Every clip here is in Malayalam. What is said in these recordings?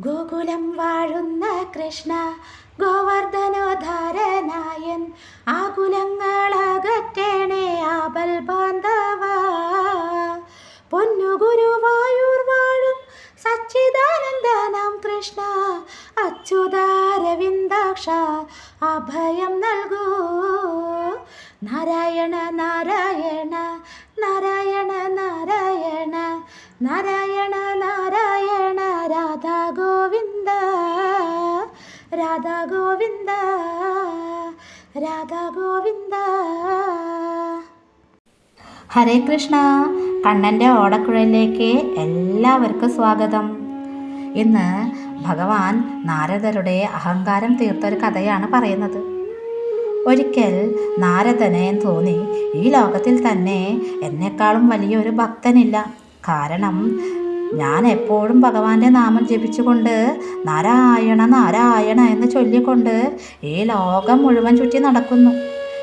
ഗോകുലം വാഴുന്ന കൃഷ്ണ ഗോവർദ്ധനോധാരനായൻ ആകുലങ്ങളകറ്റേണേ ആപൽ ബാന്ധവ. പൊന്നു ഗുരുവായൂർ വാഴും സച്ചിദാനന്ദനാം കൃഷ്ണ. അച്യുതാരവിന്ദാക്ഷ അഭയം നൽകൂ. നാരായണ നാരായണ നാരായണ നാരായണ. നാരായണ നാരായണ രാധാ ഗോവിന്ദ രാധാ ഗോവിന്ദ രാധാ ഗോവിന്ദ. ഹരേ കൃഷ്ണ കണ്ണന്റെ ഓടക്കുഴലിലേക്ക് എല്ലാവർക്കും സ്വാഗതം. ഇന്ന് ഭഗവാൻ നാരദരുടെ അഹങ്കാരം തീർത്തൊരു കഥയാണ് പറയുന്നത്. ഒരിക്കൽ നാരദനെ തോന്നി ഈ ലോകത്തിൽ തന്നെ എന്നെക്കാളും വലിയൊരു ഭക്തനില്ല. കാരണം ഞാൻ എപ്പോഴും ഭഗവാന്റെ നാമം ജപിച്ചുകൊണ്ട് നാരായണ നാരായണ എന്ന് ചൊല്ലിക്കൊണ്ട് ഈ ലോകം മുഴുവൻ ചുറ്റി നടക്കുന്നു.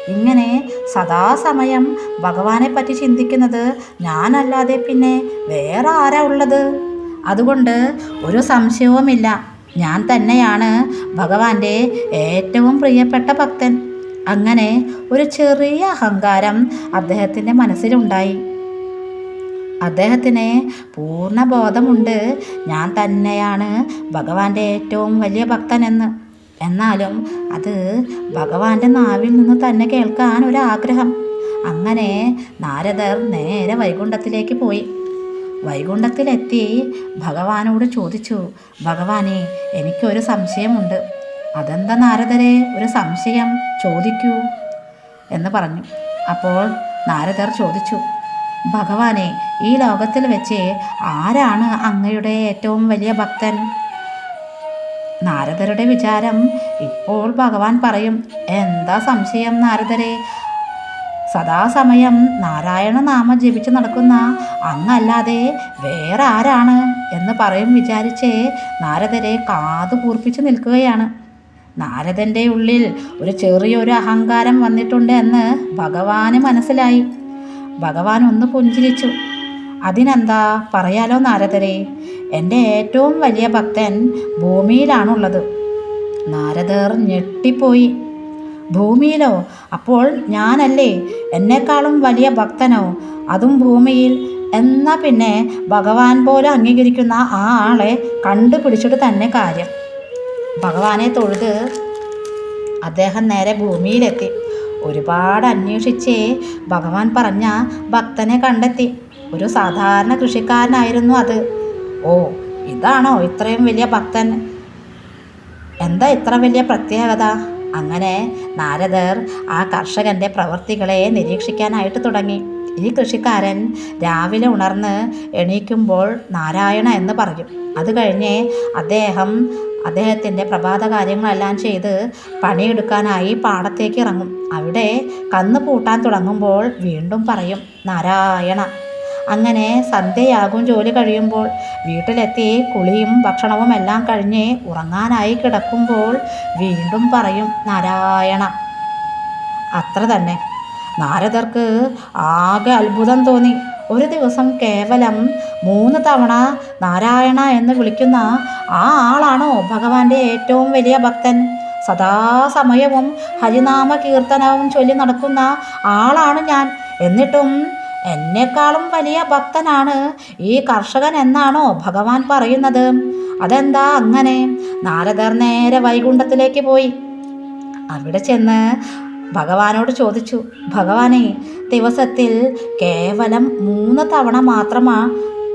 ഇങ്ങനെ സദാസമയം ഭഗവാനെ പറ്റി ചിന്തിക്കുന്നത് ഞാനല്ലാതെ പിന്നെ വേറെ ആരാ ഉള്ളത്? അതുകൊണ്ട് ഒരു സംശയവുമില്ല. ഞാൻ തന്നെയാണ് ഭഗവാന്റെ ഏറ്റവും പ്രിയപ്പെട്ട ഭക്തൻ. അങ്ങനെ ഒരു ചെറിയ അഹങ്കാരം അദ്ദേഹത്തിന്റെ മനസ്സിലുണ്ടായി. അദ്ദേഹത്തിന് പൂർണ ബോധമുണ്ട്. ഞാൻ തന്നെയാണ് ഭഗവാന്റെ ഏറ്റവും വലിയ ഭക്തനെന്ന്. എന്നാലും അത് ഭഗവാന്റെ നാവിൽ നിന്ന് തന്നെ കേൾക്കാൻ ഒരാഗ്രഹം. അങ്ങനെ നാരദർ നേരെ വൈകുണ്ഠത്തിലേക്ക് പോയി. വൈകുണ്ഠത്തിലെത്തി ഭഗവാനോട് ചോദിച്ചു ഭഗവാനെ എനിക്കൊരു സംശയമുണ്ട്. അതെന്താ നാരദരെ ഒരു സംശയം? ചോദിക്കൂ. എന്ന് പറഞ്ഞു. അപ്പോൾ നാരദർ ചോദിച്ചു ഭഗവാനെ ഈ ലോകത്തിൽ വെച്ച് ആരാണ് അങ്ങയുടെ ഏറ്റവും വലിയ ഭക്തൻ? നാരദരുടെ വിചാരം ഇപ്പോൾ ഭഗവാൻ പറയും. എന്താ സംശയം നാരദരെ? സദാസമയം നാരായണ നാമം ജപിച്ചു നടക്കുന്ന അങ്ങല്ലാതെ വേറെ ആരാണ് എന്ന് പറയും വിചാരിച്ച് നാരദരെ കാതു കൂർപ്പിച്ചു നിൽക്കുകയാണ്. നാരദന്റെ ഉള്ളിൽ ഒരു ചെറിയൊരു അഹങ്കാരം വന്നിട്ടുണ്ട് എന്ന് ഭഗവാന് മനസ്സിലായി. ഭഗവാൻ ഒന്ന് പുഞ്ചിരിച്ചു. അതിനെന്താ പറയാലോ നാരദരെ? എന്റെ ഏറ്റവും വലിയ ഭക്തൻ ഭൂമിയിലാണുള്ളത്. നാരദർ ഞെട്ടിപ്പോയി. ഭൂമിയിലോ? അപ്പോൾ ഞാനല്ലേ? എന്നെക്കാളും വലിയ ഭക്തനോ? അതും ഭൂമിയിൽ. എന്നാ പിന്നെ ഭഗവാൻ പോലെ അംഗീകരിക്കുന്ന ആ ആളെ കണ്ടുപിടിച്ചിട്ട് തന്നെ കാര്യം. ഭഗവാനെ തൊഴുത് അദ്ദേഹം നേരെ ഭൂമിയിലെത്തി. ഒരുപാട് അന്വേഷിച്ചേ ഭഗവാൻ പറഞ്ഞ ഭക്തനെ കണ്ടെത്തി. ഒരു സാധാരണ കൃഷിക്കാരനായിരുന്നു അത്. ഓ ഇതാണോ ഇത്രയും വലിയ ഭക്തൻ? എന്താ ഇത്ര വലിയ പ്രത്യേകത? അങ്ങനെ നാരദർ ആ കർഷകന്റെ പ്രവൃത്തികളെ നിരീക്ഷിക്കാനായിട്ട് തുടങ്ങി. ഈ കൃഷിക്കാരൻ രാവിലെ ഉണർന്ന് എണീക്കുമ്പോൾ നാരായണ എന്ന് പറയും. അത് കഴിഞ്ഞ് അദ്ദേഹം അദ്ദേഹത്തിന്റെ പ്രഭാത കാര്യങ്ങളെല്ലാം ചെയ്ത് പണിയെടുക്കാനായി പാടത്തേക്ക് ഇറങ്ങും. അവിടെ കന്ന് പൂട്ടാൻ തുടങ്ങുമ്പോൾ വീണ്ടും പറയും നാരായണ. അങ്ങനെ സന്ധ്യയാകും ജോലി കഴിയുമ്പോൾ വീട്ടിലെത്തി കുളിയും ഭക്ഷണവും എല്ലാം കഴിഞ്ഞ് ഉറങ്ങാനായി കിടക്കുമ്പോൾ വീണ്ടും പറയും നാരായണ. അത്ര തന്നെ. നാരദർക്ക് ആകെ അത്ഭുതം തോന്നി. ഒരു ദിവസം കേവലം മൂന്ന് തവണ നാരായണ എന്ന് വിളിക്കുന്ന ആ ആളാണോ ഭഗവാന്റെ ഏറ്റവും വലിയ ഭക്തൻ? സദാസമയവും ഹരിനാമ കീർത്തനവും ചൊല്ലി നടക്കുന്ന ആളാണ് ഞാൻ. എന്നിട്ടും എന്നെക്കാളും വലിയ ഭക്തനാണ് ഈ കർഷകൻ എന്നാണോ ഭഗവാൻ പറയുന്നത്. അതെന്താ അങ്ങനെ? നാരദർ നേരെ വൈകുണ്ഠത്തിലേക്ക് പോയി. അവിടെ ചെന്ന് ഭഗവാനോട് ചോദിച്ചു ഭഗവാനെ ദിവസത്തിൽ കേവലം മൂന്ന് തവണ മാത്രമാ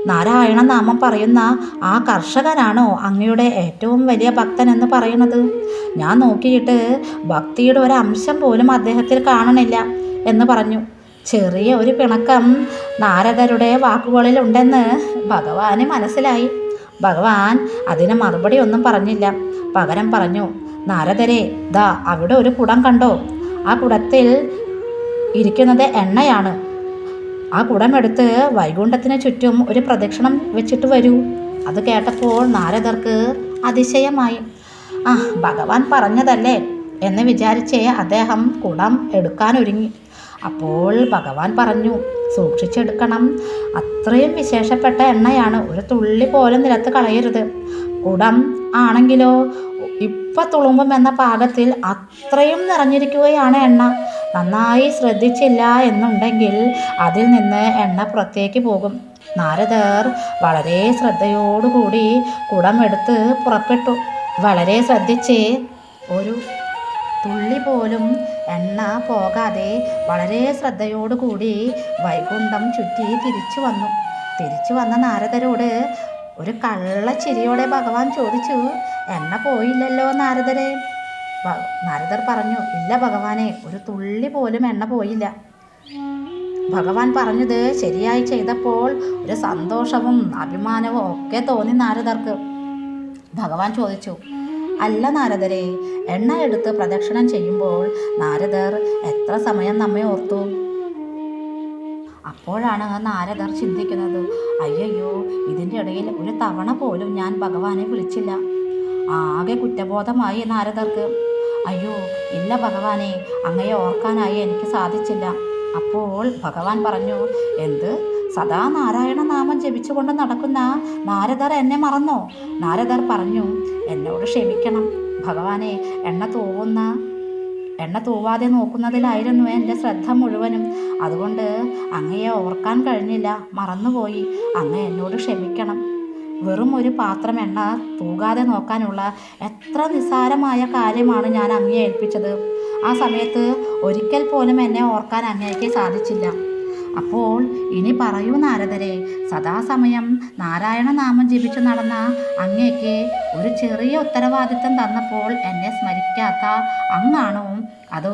നാരായണ നാമം പറയുന്ന ആ കർഷകനാണോ അങ്ങയുടെ ഏറ്റവും വലിയ ഭക്തൻ എന്ന് പറയുന്നത്? ഞാൻ നോക്കിയിട്ട് ഭക്തിയുടെ ഒരു അംശം പോലും അദ്ദേഹത്തിൽ കാണണില്ല എന്ന് പറഞ്ഞു. ചെറിയ ഒരു പിണക്കം നാരദരുടെ വാക്കുകളിൽ ഉണ്ടെന്ന് ഭഗവാന് മനസ്സിലായി. ഭഗവാൻ അതിന് മറുപടി ഒന്നും പറഞ്ഞില്ല. പകരം പറഞ്ഞു നാരദരെ ദാ അവിടെ ഒരു കുടം കണ്ടോ? ആ കുടത്തിൽ ഇരിക്കുന്നത് എണ്ണയാണ്. ആ കുടമെടുത്ത് വൈകുണ്ഠത്തിന് ചുറ്റും ഒരു പ്രദക്ഷിണം വെച്ചിട്ട് വരൂ. അത് കേട്ടപ്പോൾ നാരദർക്ക് അതിശയമായി. ആ ഭഗവാൻ പറഞ്ഞതല്ലേ? എന്ന് വിചാരിച്ച് അദ്ദേഹം കുടം എടുക്കാനൊരുങ്ങി അപ്പോൾ ഭഗവാൻ പറഞ്ഞു സൂക്ഷിച്ചെടുക്കണം. അത്രയും വിശേഷപ്പെട്ട എണ്ണയാണ്. ഒരു തുള്ളി പോലും നിലത്ത് കളയരുത്. കുടം ആണെങ്കിലോ ഇപ്പം തുളുമ്പം എന്ന പാകത്തിൽ അത്രയും നിറഞ്ഞിരിക്കുകയാണ് എണ്ണ. നന്നായി ശ്രദ്ധിച്ചില്ല എന്നുണ്ടെങ്കിൽ അതിൽ നിന്ന് എണ്ണ പുറത്തേക്ക് പോകും. നാരദർ വളരെ ശ്രദ്ധയോടുകൂടി കുടമെടുത്ത് പുറപ്പെട്ടു. വളരെ ശ്രദ്ധിച്ച്. ഒരു തുള്ളി പോലും എണ്ണ പോകാതെ വളരെ ശ്രദ്ധയോടുകൂടി വൈകുണ്ഠം ചുറ്റി തിരിച്ചു വന്നു. തിരിച്ചു വന്ന നാരദരോട് ഒരു കള്ള ചിരിയോടെ ഭഗവാൻ ചോദിച്ചു എണ്ണ പോയില്ലല്ലോ നാരദരെ? നാരദർ പറഞ്ഞു ഇല്ല ഭഗവാനെ ഒരു തുള്ളി പോലും എണ്ണ പോയില്ല. ഭഗവാൻ പറഞ്ഞത് ശരിയായി ചെയ്തപ്പോൾ ഒരു സന്തോഷവും അഭിമാനവും ഒക്കെ തോന്നി നാരദർക്ക്. ഭഗവാൻ ചോദിച്ചു അല്ല നാരദരെ എണ്ണ എടുത്ത് പ്രദക്ഷിണം ചെയ്യുമ്പോൾ നാരദർ എത്ര സമയം നമ്മെ ഓർത്തു? അപ്പോഴാണ് നാരദർ ചിന്തിക്കുന്നത് അയ്യോ ഇതിന്റെ ഇടയിൽ ഒരു തവണ പോലും ഞാൻ ഭഗവാനെ വിളിച്ചില്ല. ആകെ കുറ്റബോധമായി നാരദർക്ക്. അയ്യോ ഇല്ല ഭഗവാനെ അങ്ങയെ ഓർക്കാനായി എനിക്ക് സാധിച്ചില്ല. അപ്പോൾ ഭഗവാൻ പറഞ്ഞു എന്ത്? സദാ നാരായണ നാമം ജപിച്ചുകൊണ്ട് നടക്കുന്ന നാരദർ എന്നെ മറന്നോ? നാരദർ പറഞ്ഞു എന്നോട് ക്ഷമിക്കണം. ഭഗവാനെ എണ്ണ തൂവുന്ന എണ്ണ തൂവാതെ നോക്കുന്നതിലായിരുന്നു എന്റെ ശ്രദ്ധ മുഴുവനും. അതുകൊണ്ട് അങ്ങയെ ഓർക്കാൻ കഴിഞ്ഞില്ല. മറന്നുപോയി. അങ്ങ് എന്നോട് ക്ഷമിക്കണം. വെറും ഒരു പാത്രം എണ്ണ തൂകാതെ നോക്കാനുള്ള എത്ര നിസ്സാരമായ കാര്യമാണ് ഞാൻ അങ്ങയെ ഏൽപ്പിച്ചത്. ആ സമയത്ത് ഒരിക്കൽ പോലും എന്നെ ഓർക്കാൻ അങ്ങേക്ക് സാധിച്ചില്ല. അപ്പോൾ ഇനി പറയൂ നാരദരെ സദാസമയം നാരായണ നാമം ജപിച്ചു നടന്ന അങ്ങേക്ക് ഒരു ചെറിയ ഉത്തരവാദിത്തം തന്നപ്പോൾ എന്നെ സ്മരിക്കാത്ത അങ്ങാണോ? അതോ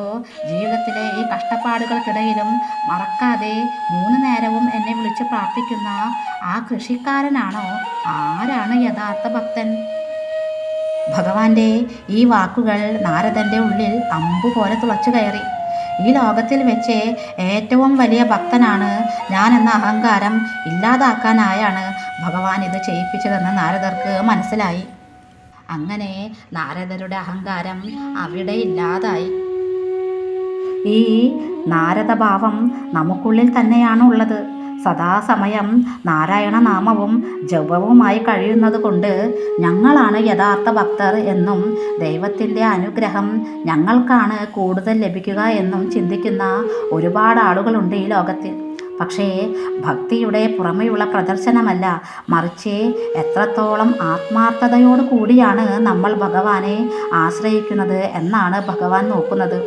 ജീവിതത്തിലെ ഈ കഷ്ടപ്പാടുകൾക്കിടയിലും മറക്കാതെ മൂന്ന് നേരവും എന്നെ വിളിച്ച് പ്രാർത്ഥിക്കുന്ന ആ കൃഷിക്കാരനാണോ? ആരാണ് യഥാർത്ഥ ഭക്തൻ? ഭഗവാന്റെ ഈ വാക്കുകൾ നാരദന്റെ ഉള്ളിൽ അമ്പു പോലെ തുളച്ചു കയറി ഈ ലോകത്തിൽ വെച്ച് ഏറ്റവും വലിയ ഭക്തനാണ് ഞാൻ എന്ന അഹങ്കാരം ഇല്ലാതാക്കാനായാണ് ഭഗവാൻ ഇത് ചെയ്യിപ്പിച്ചതെന്ന് നാരദർക്ക് മനസ്സിലായി. അങ്ങനെ നാരദരുടെ അഹങ്കാരം അവിടെ ഇല്ലാതായി. ഈ നാരദഭാവം നമുക്കുള്ളിൽ തന്നെയാണ് ഉള്ളത് സദാസമയം നാരായണ നാമവും ജപവുമായി കഴിയുന്നത് കൊണ്ട് ഞങ്ങളാണ് യഥാർത്ഥ ഭക്തർ എന്നും ദൈവത്തിന്റെ അനുഗ്രഹം ഞങ്ങൾക്കാണ് കൂടുതൽ ലഭിക്കുക എന്നും ചിന്തിക്കുന്ന ഒരുപാട് ആളുകളുണ്ട് ഈ ലോകത്തിൽ. പക്ഷേ ഭക്തിയുടെ പുറമെയുള്ള പ്രദർശനമല്ല മറിച്ച് എത്രത്തോളം ആത്മാർത്ഥതയോട് കൂടിയാണ് നമ്മൾ ഭഗവാനെ ആശ്രയിക്കുന്നത് എന്നാണ് ഭഗവാൻ നോക്കുന്നത്.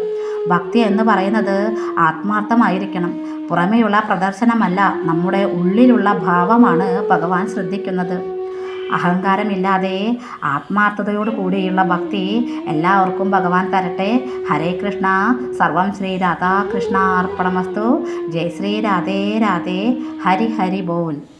ഭക്തി എന്ന് പറയുന്നത് ആത്മാർത്ഥമായിരിക്കണം. പുറമേയുള്ള പ്രദർശനമല്ല നമ്മുടെ ഉള്ളിലുള്ള ഭാവമാണ് ഭഗവാൻ ശ്രദ്ധിക്കുന്നത്. അഹങ്കാരമില്ലാതെ ആത്മാർത്ഥതയോട് കൂടിയുള്ള ഭക്തി എല്ലാവർക്കും ഭഗവാൻ തരട്ടെ. ഹരേ കൃഷ്ണ സർവം ശ്രീ രാധാകൃഷ്ണ അർപ്പണമസ്തു ജയ് ശ്രീ രാധേ രാധേ. ഹരി ഹരി ബോൽ.